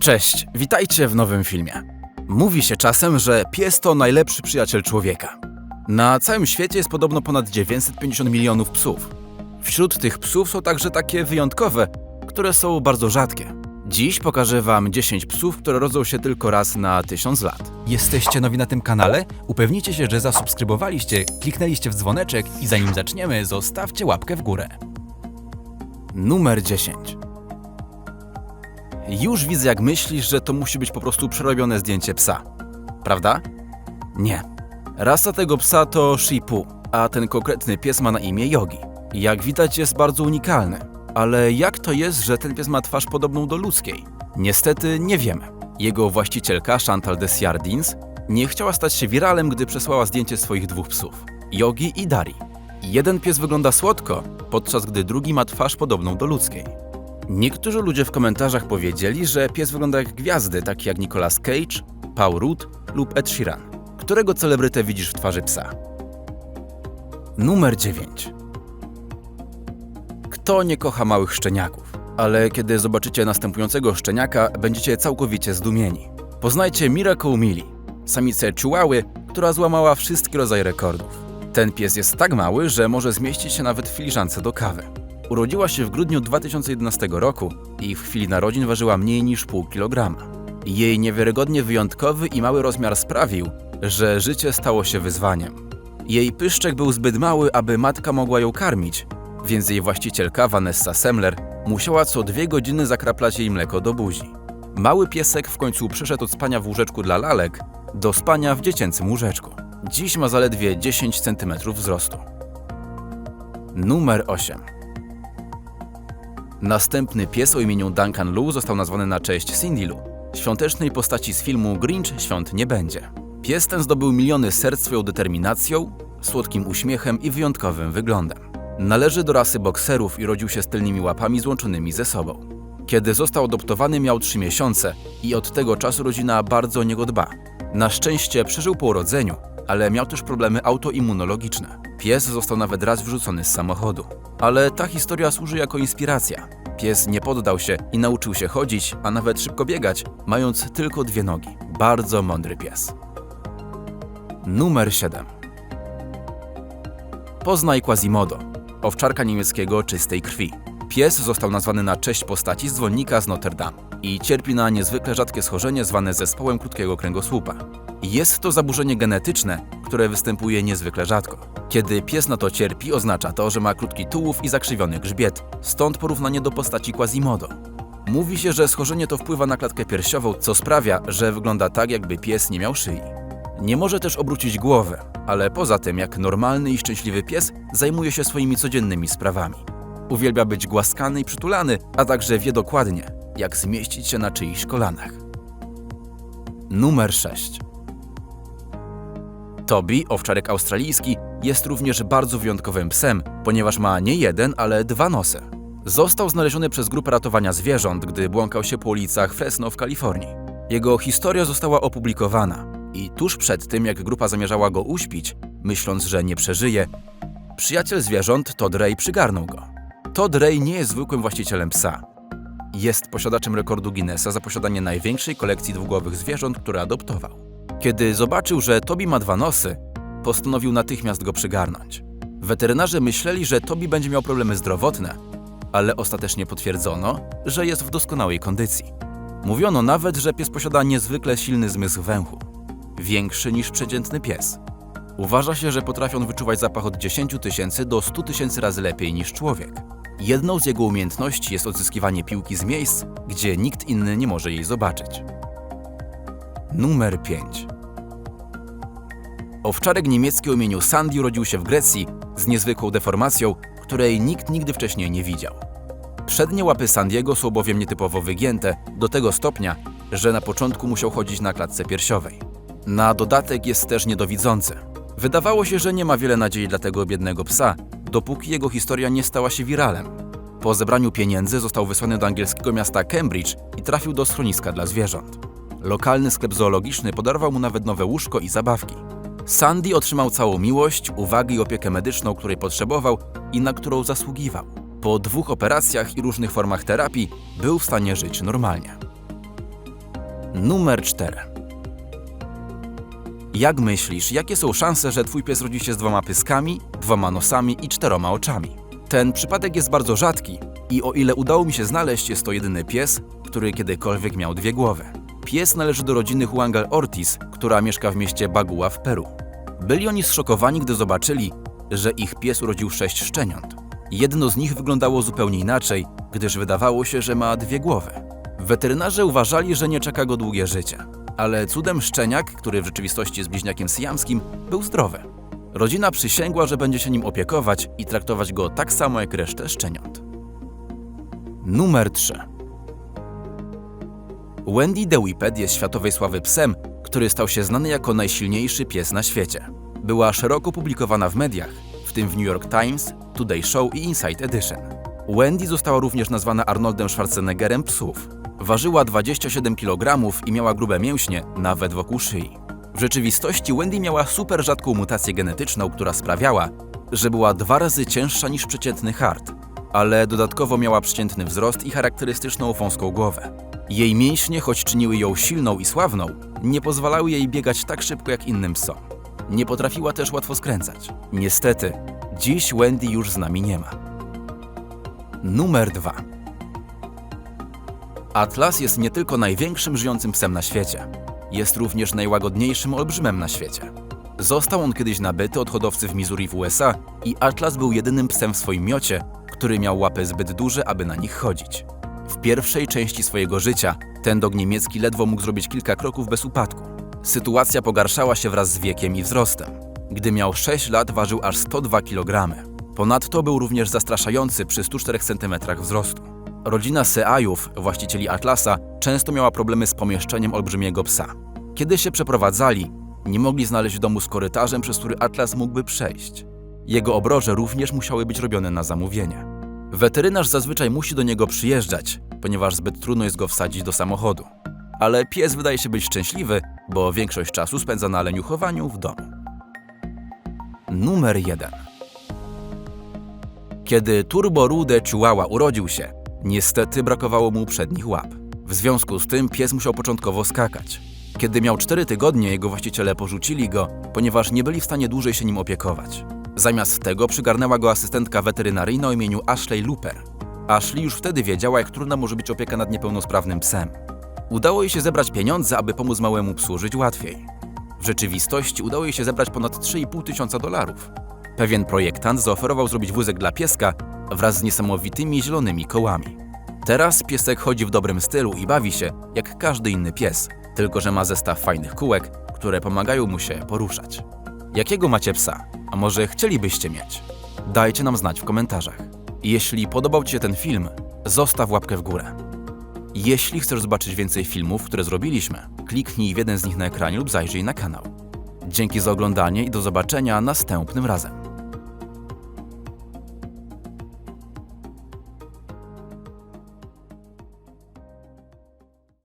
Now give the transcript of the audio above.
Cześć, witajcie w nowym filmie. Mówi się czasem, że pies to najlepszy przyjaciel człowieka. Na całym świecie jest podobno ponad 950 milionów psów. Wśród tych psów są także takie wyjątkowe, które są bardzo rzadkie. Dziś pokażę Wam 10 psów, które rodzą się tylko raz na 1000 lat. Jesteście nowi na tym kanale? Upewnijcie się, że zasubskrybowaliście, kliknęliście w dzwoneczek i zanim zaczniemy, zostawcie łapkę w górę. Numer 10. Już widzę, jak myślisz, że to musi być po prostu przerobione zdjęcie psa. Prawda? Nie. Rasa tego psa to Shipu, a ten konkretny pies ma na imię Yogi. Jak widać, jest bardzo unikalny. Ale jak to jest, że ten pies ma twarz podobną do ludzkiej? Niestety nie wiemy. Jego właścicielka, Chantal Desjardins, nie chciała stać się wiralem, gdy przesłała zdjęcie swoich dwóch psów Yogi i Dari. Jeden pies wygląda słodko, podczas gdy drugi ma twarz podobną do ludzkiej. Niektórzy ludzie w komentarzach powiedzieli, że pies wygląda jak gwiazdy, takie jak Nicolas Cage, Paul Rudd lub Ed Sheeran. Którego celebrytę widzisz w twarzy psa? Numer 9. Kto nie kocha małych szczeniaków? Ale kiedy zobaczycie następującego szczeniaka, będziecie całkowicie zdumieni. Poznajcie Miracle Millie, samicę chihuahy, która złamała wszystkie rodzaje rekordów. Ten pies jest tak mały, że może zmieścić się nawet w filiżance do kawy. Urodziła się w grudniu 2011 roku i w chwili narodzin ważyła mniej niż pół kilograma. Jej niewiarygodnie wyjątkowy i mały rozmiar sprawił, że życie stało się wyzwaniem. Jej pyszczek był zbyt mały, aby matka mogła ją karmić, więc jej właścicielka Vanessa Semler musiała co dwie godziny zakraplać jej mleko do buzi. Mały piesek w końcu przeszedł od spania w łóżeczku dla lalek do spania w dziecięcym łóżeczku. Dziś ma zaledwie 10 cm wzrostu. Numer 8. Następny pies o imieniu Duncan Lou został nazwany na cześć Cindy Lou, świątecznej postaci z filmu Grinch Świąt nie będzie. Pies ten zdobył miliony serc swoją determinacją, słodkim uśmiechem i wyjątkowym wyglądem. Należy do rasy bokserów i rodził się z tylnymi łapami złączonymi ze sobą. Kiedy został adoptowany miał 3 miesiące i od tego czasu rodzina bardzo o niego dba. Na szczęście przeżył po urodzeniu, ale miał też problemy autoimmunologiczne. Pies został nawet raz wrzucony z samochodu. Ale ta historia służy jako inspiracja. Pies nie poddał się i nauczył się chodzić, a nawet szybko biegać, mając tylko dwie nogi. Bardzo mądry pies. Numer 7. Poznaj Quasimodo, owczarka niemieckiego czystej krwi. Pies został nazwany na cześć postaci z dzwonnika z Notre Dame i cierpi na niezwykle rzadkie schorzenie zwane zespołem krótkiego kręgosłupa. Jest to zaburzenie genetyczne, które występuje niezwykle rzadko. Kiedy pies na to cierpi, oznacza to, że ma krótki tułów i zakrzywiony grzbiet, stąd porównanie do postaci Quasimodo. Mówi się, że schorzenie to wpływa na klatkę piersiową, co sprawia, że wygląda tak, jakby pies nie miał szyi. Nie może też obrócić głowy, ale poza tym, jak normalny i szczęśliwy pies, zajmuje się swoimi codziennymi sprawami. Uwielbia być głaskany i przytulany, a także wie dokładnie, jak zmieścić się na czyichś kolanach. Numer 6. Toby, owczarek australijski, jest również bardzo wyjątkowym psem, ponieważ ma nie jeden, ale dwa nosy. Został znaleziony przez grupę ratowania zwierząt, gdy błąkał się po ulicach Fresno w Kalifornii. Jego historia została opublikowana i tuż przed tym, jak grupa zamierzała go uśpić, myśląc, że nie przeżyje, przyjaciel zwierząt Todd Ray przygarnął go. Todd Ray nie jest zwykłym właścicielem psa. Jest posiadaczem rekordu Guinnessa za posiadanie największej kolekcji dwugłowych zwierząt, które adoptował. Kiedy zobaczył, że Tobi ma dwa nosy, postanowił natychmiast go przygarnąć. Weterynarze myśleli, że Tobi będzie miał problemy zdrowotne, ale ostatecznie potwierdzono, że jest w doskonałej kondycji. Mówiono nawet, że pies posiada niezwykle silny zmysł węchu, większy niż przeciętny pies. Uważa się, że potrafi on wyczuwać zapach od 10 tysięcy do 100 tysięcy razy lepiej niż człowiek. Jedną z jego umiejętności jest odzyskiwanie piłki z miejsc, gdzie nikt inny nie może jej zobaczyć. Numer 5. Owczarek niemiecki o imieniu Sandy urodził się w Grecji z niezwykłą deformacją, której nikt nigdy wcześniej nie widział. Przednie łapy Sandiego są bowiem nietypowo wygięte do tego stopnia, że na początku musiał chodzić na klatce piersiowej. Na dodatek jest też niedowidzący. Wydawało się, że nie ma wiele nadziei dla tego biednego psa, dopóki jego historia nie stała się wiralem. Po zebraniu pieniędzy został wysłany do angielskiego miasta Cambridge i trafił do schroniska dla zwierząt. Lokalny sklep zoologiczny podarował mu nawet nowe łóżko i zabawki. Sandy otrzymał całą miłość, uwagę i opiekę medyczną, której potrzebował i na którą zasługiwał. Po dwóch operacjach i różnych formach terapii był w stanie żyć normalnie. Numer 4. Jak myślisz, jakie są szanse, że twój pies rodzi się z dwoma pyskami, dwoma nosami i czteroma oczami? Ten przypadek jest bardzo rzadki i o ile udało mi się znaleźć, jest to jedyny pies, który kiedykolwiek miał dwie głowy. Pies należy do rodziny Huangal Ortiz, która mieszka w mieście Bagua w Peru. Byli oni zszokowani, gdy zobaczyli, że ich pies urodził sześć szczeniąt. Jedno z nich wyglądało zupełnie inaczej, gdyż wydawało się, że ma dwie głowy. Weterynarze uważali, że nie czeka go długie życie, ale cudem szczeniak, który w rzeczywistości jest bliźniakiem syjamskim, był zdrowy. Rodzina przysięgła, że będzie się nim opiekować i traktować go tak samo jak resztę szczeniąt. Numer 3. Wendy the Whippet jest światowej sławy psem, który stał się znany jako najsilniejszy pies na świecie. Była szeroko publikowana w mediach, w tym w New York Times, Today Show i Inside Edition. Wendy została również nazwana Arnoldem Schwarzeneggerem psów. Ważyła 27 kg i miała grube mięśnie, nawet wokół szyi. W rzeczywistości Wendy miała super rzadką mutację genetyczną, która sprawiała, że była dwa razy cięższa niż przeciętny hart, ale dodatkowo miała przeciętny wzrost i charakterystyczną wąską głowę. Jej mięśnie, choć czyniły ją silną i sławną, nie pozwalały jej biegać tak szybko jak innym psom. Nie potrafiła też łatwo skręcać. Niestety, dziś Wendy już z nami nie ma. Numer 2. Atlas jest nie tylko największym żyjącym psem na świecie, jest również najłagodniejszym olbrzymem na świecie. Został on kiedyś nabyty od hodowcy w Missouri w USA i Atlas był jedynym psem w swoim miocie, który miał łapy zbyt duże, aby na nich chodzić. W pierwszej części swojego życia ten dog niemiecki ledwo mógł zrobić kilka kroków bez upadku. Sytuacja pogarszała się wraz z wiekiem i wzrostem. Gdy miał 6 lat, ważył aż 102 kg. Ponadto był również zastraszający przy 104 cm wzrostu. Rodzina Seajów, właścicieli Atlasa, często miała problemy z pomieszczeniem olbrzymiego psa. Kiedy się przeprowadzali, nie mogli znaleźć domu z korytarzem, przez który Atlas mógłby przejść. Jego obroże również musiały być robione na zamówienie. Weterynarz zazwyczaj musi do niego przyjeżdżać, ponieważ zbyt trudno jest go wsadzić do samochodu. Ale pies wydaje się być szczęśliwy, bo większość czasu spędza na leniuchowaniu w domu. Numer 1. Kiedy Turbo Rude Chihuahua urodził się, niestety brakowało mu przednich łap. W związku z tym pies musiał początkowo skakać. Kiedy miał 4 tygodnie, jego właściciele porzucili go, ponieważ nie byli w stanie dłużej się nim opiekować. Zamiast tego przygarnęła go asystentka weterynaryjna o imieniu Ashley Looper. Ashley już wtedy wiedziała, jak trudna może być opieka nad niepełnosprawnym psem. Udało jej się zebrać pieniądze, aby pomóc małemu psu żyć łatwiej. W rzeczywistości udało jej się zebrać ponad 3,5 tysiąca dolarów. Pewien projektant zaoferował zrobić wózek dla pieska wraz z niesamowitymi zielonymi kołami. Teraz piesek chodzi w dobrym stylu i bawi się jak każdy inny pies, tylko że ma zestaw fajnych kółek, które pomagają mu się poruszać. Jakiego macie psa? A może chcielibyście mieć? Dajcie nam znać w komentarzach. Jeśli podobał Ci się ten film, zostaw łapkę w górę. Jeśli chcesz zobaczyć więcej filmów, które zrobiliśmy, kliknij w jeden z nich na ekranie lub zajrzyj na kanał. Dzięki za oglądanie i do zobaczenia następnym razem.